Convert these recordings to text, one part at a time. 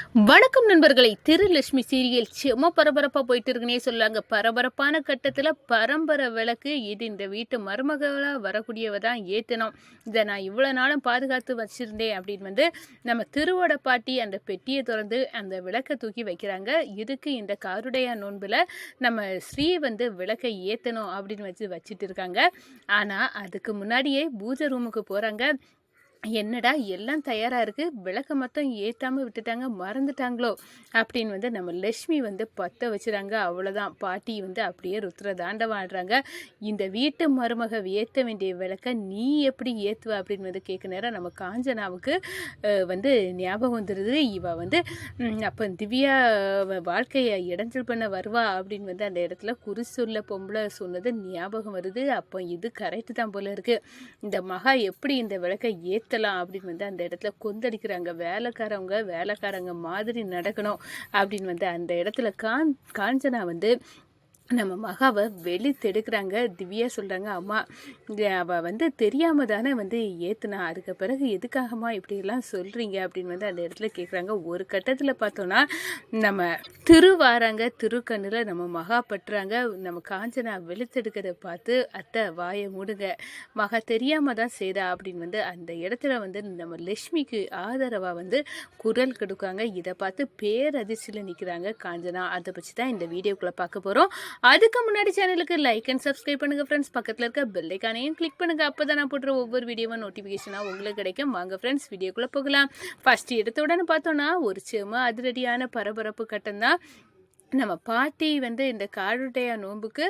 வணக்கம் நண்பர்களை திருலட்சுமி சீரியல் செம்ம பரபரப்பாக போயிட்டு இருக்குன்னே சொல்லாங்க பரபரப்பான கட்டத்தில் பரம்பரை விளக்கு இது இந்த வீட்டு மருமகளாக வரக்கூடியவ தான் ஏற்றணும் இதை நான் இவ்வளோ நாளும் பாதுகாத்து வச்சுருந்தேன் அப்படின்னு வந்து நம்ம திருவோட பாட்டி அந்த பெட்டியை திறந்து அந்த விளக்கை தூக்கி வைக்கிறாங்க. இதுக்கு இந்த காருடைய நோன்பில் நம்ம ஸ்ரீ வந்து விளக்கை ஏற்றணும் அப்படின்னு வச்சு வச்சுட்டு இருக்காங்க ஆனால் அதுக்கு முன்னாடியே பூஜை ரூமுக்கு போகிறாங்க என்னடா எல்லாம் தயாராக இருக்குது விளக்க மட்டும் ஏற்றாமல் விட்டுட்டாங்க மறந்துட்டாங்களோ? அப்படின்னு வந்து நம்ம லக்ஷ்மி வந்து பற்ற வச்சுறாங்க. அவ்வளோதான் பாட்டி வந்து அப்படியே ருத்ர தாண்டவம் ஆடுறாங்க இந்த வீட்டு மருமக ஏற்ற வேண்டிய விளக்க நீ எப்படி ஏற்றுவ அப்படின்னு வந்து கேட்க நேரம் நம்ம காஞ்சனாவுக்கு வந்து ஞாபகம் வந்துடுது இவ வந்து அப்போ திவ்யா வாழ்க்கையை இடைஞ்சல் பண்ண வருவா அப்படின்னு வந்து அந்த இடத்துல குறி சொல்ல பொம்பளை சொன்னது ஞாபகம் வருது. அப்போ இது கரெக்டு தான் போல இருக்குது இந்த மகா எப்படி இந்த விளக்கை ஏற்றலாம் அப்படின்னு வந்து அந்த இடத்துல கொந்தளிக்கிறாங்க. வேலைக்காரவங்க வேலைக்காரங்க மாதிரி நடக்கணும் அப்படின்னு வந்து அந்த இடத்துல கான் காஞ்சனா வந்து நம்ம மகாவை வெளித்தெடுக்கிறாங்க திவ்யா சொல்கிறாங்க அம்மா அவள் வந்து தெரியாமல் தானே வந்து ஏற்றுனா அதுக்கு பிறகு எதுக்காகம்மா இப்படியெல்லாம் சொல்கிறீங்க அப்படின்னு வந்து அந்த இடத்துல கேட்குறாங்க ஒரு கட்டத்தில் பார்த்தோன்னா நம்ம திருவாராங்க திருக்கண்ணில் நம்ம மகா பட்டுறாங்க நம்ம காஞ்சனா வெளுத்தெடுக்கிறத பார்த்து அத்தை வாயை மூடுங்க. மகா தெரியாமல் தான் செய்தா? அப்படின்னு வந்து அந்த இடத்துல வந்து நம்ம லக்ஷ்மிக்கு ஆதரவாக வந்து குரல் கொடுக்காங்க. இதை பார்த்து பேரதிர்ச்சியில் நிற்கிறாங்க காஞ்சனா. அதை பற்றி தான் இந்த வீடியோக்குள்ளே பார்க்க போகிறோம் அதுக்கு முன்னாடி சேனலுக்கு லைக் அண்ட் சப்ஸ்கிரைப் பண்ணுங்கள் ஃப்ரெண்ட்ஸ் பக்கத்தில் இருக்க பெல்லைக்கானையும் கிளிக் பண்ணுங்கள் அப்போ தான் நான் போடுற ஒவ்வொரு வீடியோவும் நோட்டிஃபிகேஷனாக உங்களுக்கு கிடைக்கும். வாங்க ஃப்ரெண்ட்ஸ் வீடியோக்குள்ளே போகலாம். ஃபஸ்ட் எடுத்த உடனே பார்த்தோன்னா ஒரு செம அதிரடியான பரபரப்பு கட்டம் தான் நம்ம பாட்டி வந்து இந்த காருடைய நோன்புக்கு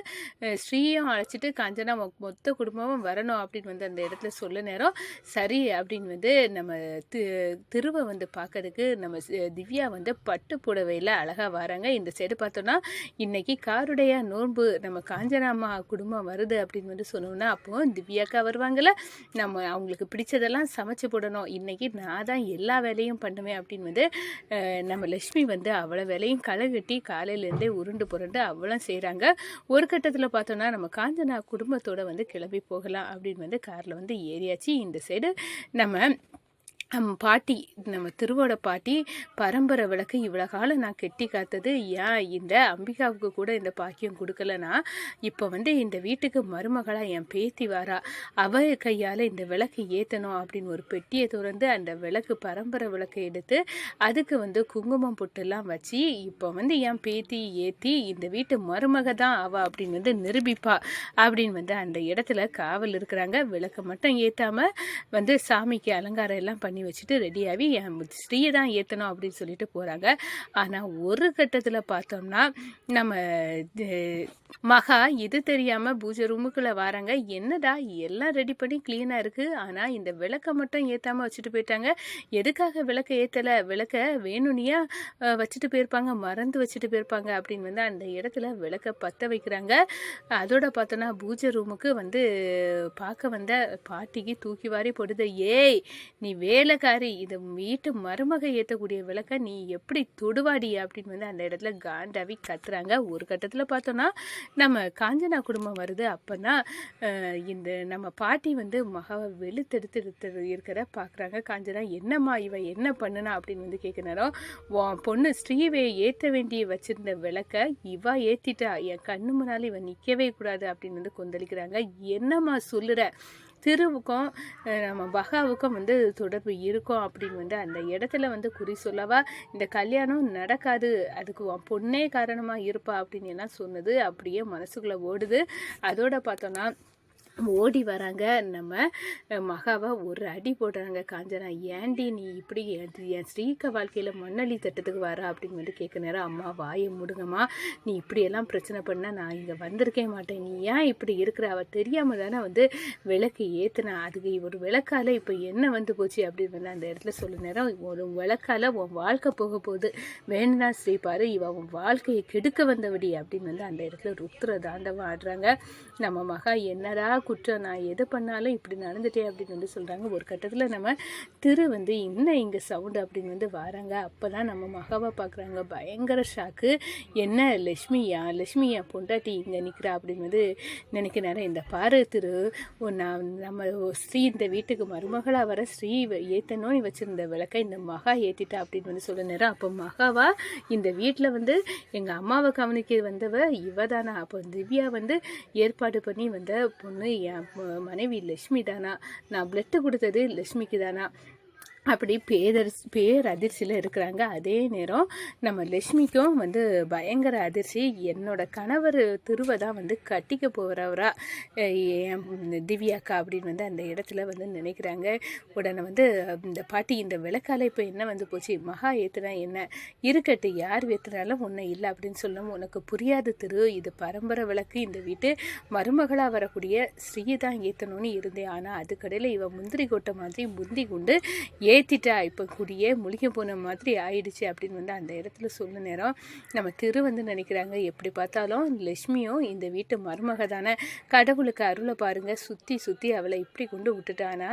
ஸ்ரீயும் அழைச்சிட்டு காஞ்சனா மொத்த குடும்பமும் வரணும் அப்படின்னு வந்து அந்த இடத்துல சொல்ல நேரம். சரி அப்படின்னு வந்து நம்ம தி திருவை வந்து பார்க்கறதுக்கு நம்ம திவ்யா வந்து பட்டு புடவையில் அழகாக வராங்க. இந்த சைடு பார்த்தோன்னா இன்னைக்கு காருடைய நோன்பு நம்ம காஞ்சனாமா குடும்பம் வருது அப்படின்னு வந்து சொன்னோம்னா அப்போ திவ்யாக்கா வருவாங்கள்ல நம்ம அவங்களுக்கு பிடிச்சதெல்லாம் சமைச்சு போடணும். இன்னைக்கு நான் தான் எல்லா வேலையும் பண்ணுவேன் அப்படின்னு வந்து நம்ம லக்ஷ்மி வந்து அவ்வளோ வேலையும் களை கட்டி காலையிலேருந்தே உருண்டு புரண்டு அவ்வளோ செய்கிறாங்க ஒரு கட்டத்தில் பார்த்தோன்னா நம்ம காஞ்சனா குடும்பத்தோட வந்து கிளம்பி போகலாம் அப்படின்னு வந்து காரில் வந்து ஏறியாச்சு. இந்த சைடு நம்ம பாட்டி நம்ம திருவோட பாட்டி பரம்பரை விளக்கு இவ்வளோ காலம் நான் கெட்டி காத்தது. ஏன் இந்த அம்பிகாவுக்கு கூட இந்த பாக்கியம் கொடுக்கலனா? இப்போ வந்து இந்த வீட்டுக்கு மருமகளாக என் பேத்தி வாரா. அவ கையால் இந்த விளக்கு ஏற்றணும் அப்படின்னு ஒரு பெட்டியை திறந்து அந்த விளக்கு பரம்பரை விளக்கை எடுத்து அதுக்கு வந்து குங்குமம் பொட்டெல்லாம் வச்சு இப்போ வந்து என் பேத்தி ஏற்றி இந்த வீட்டு மருமக தான் அவ அப்படின்னு வந்து நிரூபிப்பா அப்படின்னு வந்து அந்த இடத்துல காவல் இருக்கிறாங்க. விளக்கு மட்டும் ஏற்றாம வந்து சாமிக்கு அலங்காரம் எல்லாம் பண்ணி வச்சுட்டு ரெடியாகி என் ஸ்ரீயை தான் ஏற்றணும் அப்படின்னு சொல்லிட்டு போகிறாங்க ஆனால் ஒரு கட்டத்தில் பார்த்தோம்னா நம்ம இது- மகா இது தெரியாமல் பூஜை ரூமுக்குள்ளே வராங்க. என்னடா எல்லாம் ரெடி பண்ணி க்ளீனாக இருக்குது ஆனால் இந்த விளக்கை மட்டும் ஏற்றாமல் வச்சுட்டு போயிட்டாங்க. எதுக்காக விளக்கை ஏற்றலை விளக்கை வேணுனியாக வச்சுட்டு போயிருப்பாங்க. மறந்து வச்சுட்டு போயிருப்பாங்க அப்படின்னு வந்து அந்த இடத்துல விளக்கை பற்ற வைக்கிறாங்க. அதோட பார்த்தோன்னா பூஜை ரூமுக்கு வந்து பார்க்க வந்த பாட்டிக்கு தூக்கி வாரி போடுது. ஏய் நீ வேலை விளக்காரி இது வீட்டு மருமக ஏற்றக்கூடிய விளக்க நீ எப்படி தொடுவாடி அப்படின்னு வந்து அந்த இடத்துல காண்டாவி கத்துறாங்க. ஒரு கட்டத்தில் பார்த்தோன்னா நம்ம காஞ்சனா குடும்பம் வருது அப்போனா இந்த நம்ம பாட்டி வந்து மகாவை வெளுத்தெடுத்து இருக்கிற பார்க்குறாங்க காஞ்சனா என்னம்மா இவ என்ன பண்ணுனா? அப்படின்னு வந்து கேட்க நேரம் உன் பொண்ணு ஸ்ரீவை ஏற்ற வேண்டிய வச்சிருந்த விளக்க இவா ஏற்றிட்டா என் கண்ணு முன்னால் இவன் நிற்கவே கூடாது. அப்படின்னு வந்து கொந்தளிக்கிறாங்க. என்னம்மா சொல்லுற? திருவுக்கும் நம்ம பகாவுக்கும் வந்து தொடர்பு இருக்கும் அப்படின்னு வந்து அந்த இடத்துல வந்து குறி சொல்லவா இந்த கல்யாணம் நடக்காது அதுக்கு உன் பொண்ணே காரணமாக இருப்பா அப்படின்னு எல்லாம் சொன்னது அப்படியே மனசுக்குள்ளே ஓடுது. அதோட பார்த்தோன்னா ஓடி வராங்க. நம்ம மகாவை ஒரு அடி போடுறாங்க. காஞ்சனா ஏண்டி நீ இப்படி என் என் ஸ்ரீக வாழ்க்கையில் மண்ணள்ளி தட்டத்துக்கு வர அப்படின்னு வந்து கேட்க நேரம் அம்மா வாயை முடுங்கம்மா. நீ இப்படியெல்லாம் பிரச்சனை பண்ணால் நான் இங்கே வந்திருக்கே மாட்டேன். நீ ஏன் இப்படி இருக்கிற? அவள் தெரியாமல் தானே வந்து விளக்கு ஏற்றுனா அதுக்கு ஒரு விளக்கால் இப்போ என்ன வந்து போச்சு அப்படின்னு வந்து அந்த இடத்துல சொல்ல நேரம் ஒரு விளக்கால உன் வாழ்க்கை போக போகுது. வேணுனா ஸ்ரீ பாரு உன் வாழ்க்கையை கெடுக்க வந்தவடி அப்படின்னு வந்து அந்த இடத்துல ருத்ர தாண்டவம் ஆடுறாங்க. நம்ம மகா என்னடா குற்றம் நான் எது பண்ணாலும் இப்படி நடந்துட்டேன் அப்படின்னு வந்து சொல்கிறாங்க ஒரு கட்டத்தில் நம்ம திரு வந்து என்ன இங்கே சவுண்டு அப்படின்னு வந்து வராங்க. அப்போ தான் நம்ம மகாவை பார்க்குறாங்க பயங்கர ஷாக்கு என்ன லக்ஷ்மியா லக்ஷ்மியா பொண்டாட்டி இங்கே நிற்கிறா அப்படின்னு வந்து நினைக்கிறாரு. இந்த பாரு திரு நான் நம்ம ஸ்ரீ இந்த வீட்டுக்கு மருமகளாக வர ஸ்ரீ ஏற்றணும்னு வச்சுருந்த விளக்கை இந்த மகா ஏற்றிட்டா அப்படின்னு வந்து சொல்ல நேரம். அப்போ மகாவா இந்த வீட்டில் வந்து எங்கள் அம்மாவை கவனிக்க வந்தவ இவ தானா அப்போ திவ்யா வந்து ஏற்பாடு பண்ணி வந்த பொண்ணு என் மனைவி லக்ஷ்மி தானா நான் பிளட்டு கொடுத்தது லக்ஷ்மிக்கு தானா அப்படி பேரரசு பேரதிர்ச்சியில் இருக்கிறாங்க. அதே நேரம் நம்ம லக்ஷ்மிக்கும் வந்து பயங்கர அதிர்ச்சி. என்னோட கணவர் திருவை தான் வந்து கட்டிக்க போகிறவரா என் திவ்யாக்கா அப்படின்னு வந்து அந்த இடத்துல வந்து நினைக்கிறாங்க. உடனே வந்து இந்த பாட்டி இந்த விளக்கால இப்போ என்ன வந்து போச்சு? மகா ஏத்துனா என்ன? இருக்கட்டு யார் ஏத்துனாலும் ஒன்றும் இல்லை அப்படின்னு சொல்லும். உனக்கு புரியாது திரு. இது பரம்பரை விளக்கு. இந்த வீட்டு மருமகளாக வரக்கூடிய ஸ்ரீ தான் ஏற்றணும்னு இருந்தேன். ஆனால் அதுக்கடையில் இவன் முந்திரி கொட்டை மாதிரி முந்தி கொண்டு ஏ ஏற்றிட்டா இப்போ குடியே முழுகி போன மாதிரி ஆயிடுச்சு அப்படின்னு வந்து அந்த இடத்துல சொல்ல நேரம் நம்ம திரு வந்து நினைக்கிறாங்க. எப்படி பார்த்தாலும் லக்ஷ்மியும் இந்த வீட்டு மருமக தானே. கடவுளுக்கு அருளை பாருங்க. சுற்றி சுற்றி அவளை இப்படி கொண்டு விட்டுட்டானா?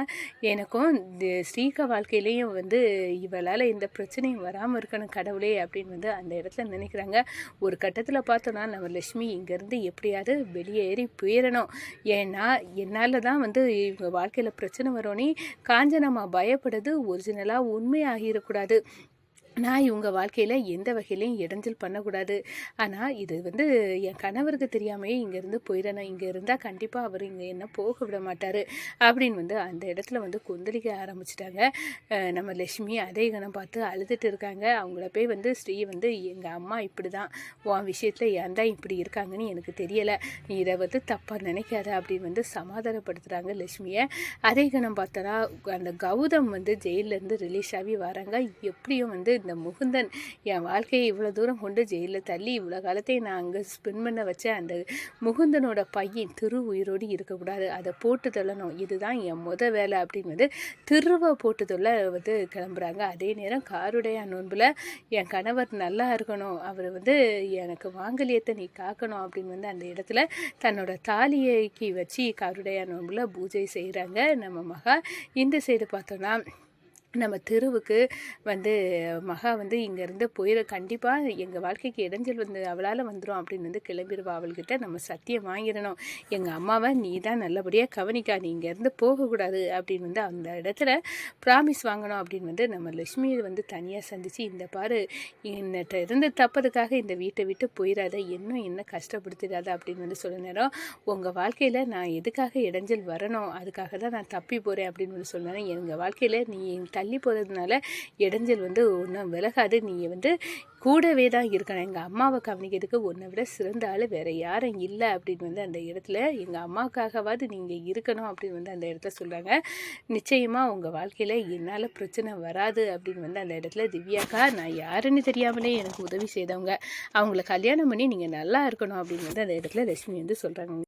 எனக்கும் இந்த ஸ்ரீக வாழ்க்கையிலையும் வந்து இவளால் எந்த பிரச்சனையும் வராமல் இருக்கணும் கடவுளே அப்படின்னு வந்து அந்த இடத்துல நினைக்கிறாங்க. ஒரு கட்டத்தில் பார்த்தோன்னா நம்ம லக்ஷ்மி இங்கேருந்து எப்படியாவது வெளியேறி போயிடணும் ஏன்னா என்னால் தான் வந்து இவங்க வாழ்க்கையில் பிரச்சனை வரோன்னே காஞ்சனம்மா பயப்படுது ஒரிஜினலாக உண்மையாகிடக்கூடாது நான் இவங்க வாழ்க்கையில் எந்த வகையிலையும் இடைஞ்சல் பண்ணக்கூடாது. ஆனால் இது வந்து என் கணவருக்கு தெரியாமையே இங்கேருந்து போயிடணும். இங்கே இருந்தால் கண்டிப்பாக அவர் இங்கே என்ன போக விட மாட்டார் அப்படின்னு வந்து அந்த இடத்துல வந்து கொந்தளிக்க ஆரம்பிச்சிட்டாங்க. நம்ம லட்சுமி அதே கணம் பார்த்து அழுதுட்டு இருக்காங்க. அவங்கள போய் வந்து ஸ்ரீ வந்து எங்கள் அம்மா இப்படி தான் உன் விஷயத்தில் ஏன் தான் இப்படி இருக்காங்கன்னு எனக்கு தெரியலை. நீ இதை வந்து தப்பாக நினைக்காத அப்படின்னு வந்து சமாதானப்படுத்துகிறாங்க லட்சுமியை. அதே கணம் பார்த்தனா அந்த கௌதம் வந்து ஜெயிலேருந்து ரிலீஸ் ஆகி வராங்க. எப்படியும் வந்து இந்த முகுந்தன் என் வாழ்க்கையை இவ்வளோ தூரம் கொண்டு ஜெயிலில் தள்ளி இவ்வளோ காலத்தையும் நான் அங்கே ஸ்பெண்ட் பண்ண வச்ச அந்த முகுந்தனோட பையன் திரு உயிரோடு இருக்கக்கூடாது. அதை போட்டு தள்ளணும். இதுதான் என் முத வேலை அப்படின்னு வந்து திருவை போட்டு தொல்ல வந்து கிளம்புறாங்க. அதே நேரம் காருடைய நோன்பில் என் கணவர் நல்லா இருக்கணும். அவர் வந்து எனக்கு மாங்கல்யத்தை நீ காக்கணும் அப்படின்னு வந்து அந்த இடத்துல தன்னோட தாலியைக்கு வச்சு காருடைய நோன்பில் பூஜை செய்கிறாங்க நம்ம மகா இந்த சைடு பார்த்தோன்னா நம்ம தெருவுக்கு வந்து மகா வந்து இங்கேருந்து போயிட கண்டிப்பாக எங்கள் வாழ்க்கைக்கு இடைஞ்சல் வந்து அவளால் வந்துடும் அப்படின்னு வந்து கிளம்பிடுவா அவள்கிட்ட. நம்ம சத்தியம் வாங்கிடணும். எங்கள் அம்மாவை நீ தான் நல்லபடியாக கவனிக்கா. நீ இங்கேருந்து போகக்கூடாது அப்படின்னு வந்து அந்த இடத்துல ப்ராமிஸ் வாங்கணும் அப்படின்னு வந்து நம்ம லட்சுமியை வந்து தனியாக சந்தித்து இந்த பாரு என்னட்ட இருந்து தப்பதுக்காக இந்த வீட்டை விட்டு போயிடாத இன்னும் என்ன கஷ்டப்படுத்திடாத அப்படின்னு வந்து சொல்ல நேரம் உங்கள் வாழ்க்கையில் நான் எதுக்காக இடைஞ்சல் வரணும்? அதுக்காக தான் நான் தப்பி போகிறேன் அப்படின்னு வந்து சொன்னேன் எங்கள் வாழ்க்கையில் நீ தள்ளி போகிறதுனால இடைஞ்சல் வந்து ஒன்றும் விலகாது. நீ வந்து கூடவே தான் இருக்கணும். எங்கள் அம்மாவை கவனிக்கிறதுக்கு உன்னை விட சிறந்த ஆள் வேறு யாரும் இல்லை அப்படின்னு வந்து அந்த இடத்துல எங்கள் அம்மாவுக்காகவாது நீங்கள் இருக்கணும் அப்படின்னு வந்து அந்த இடத்த சொல்கிறாங்க நிச்சயமாக உங்கள் வாழ்க்கையில் என்னால் பிரச்சனை வராது அப்படின்னு வந்து அந்த இடத்துல திவ்யாக்கா நான் யாருன்னு தெரியாமலே எனக்கு உதவி செய்தவங்க. அவங்கள கல்யாணம் பண்ணி நீங்கள் நல்லா இருக்கணும் அப்படின்னு வந்து அந்த இடத்துல லட்சுமி வந்து சொல்கிறாங்க